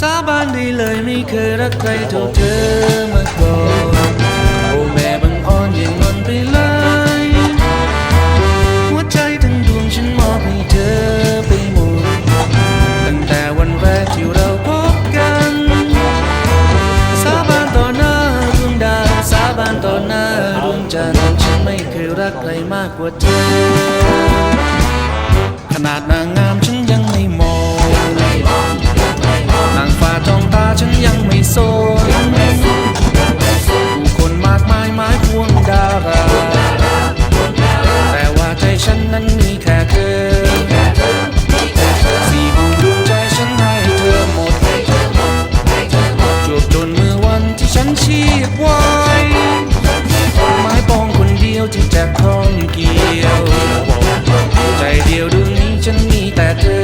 สาบานได้เลยไม่เคยรักใครเท่าเธอมาก่อนโอ้แม่บังอ่อนอย่งงอนไปเลยหัวใจทั้งดวงฉันมอบให้เธอไปหมดตั้งแต่วันแรกที่เราพบกัน สาบานต่อหน้าดวงดาวสาบานต่อหน้าดวงจันทร์ฉันไม่เคยรักใครมากกว่าเธอ ขนาดนาง ห่วงดารา แต่ว่าใจฉันนั้นมีแค่เธอสี่มุมดวงใจฉันให้เธอหมดจวบจนเมื่อวันที่ฉันชีพวายไม้ปองคนเดียวที่แจกคล้องเกี่ยว ใจเดียวดวงนี้ฉันมีแต่เธอ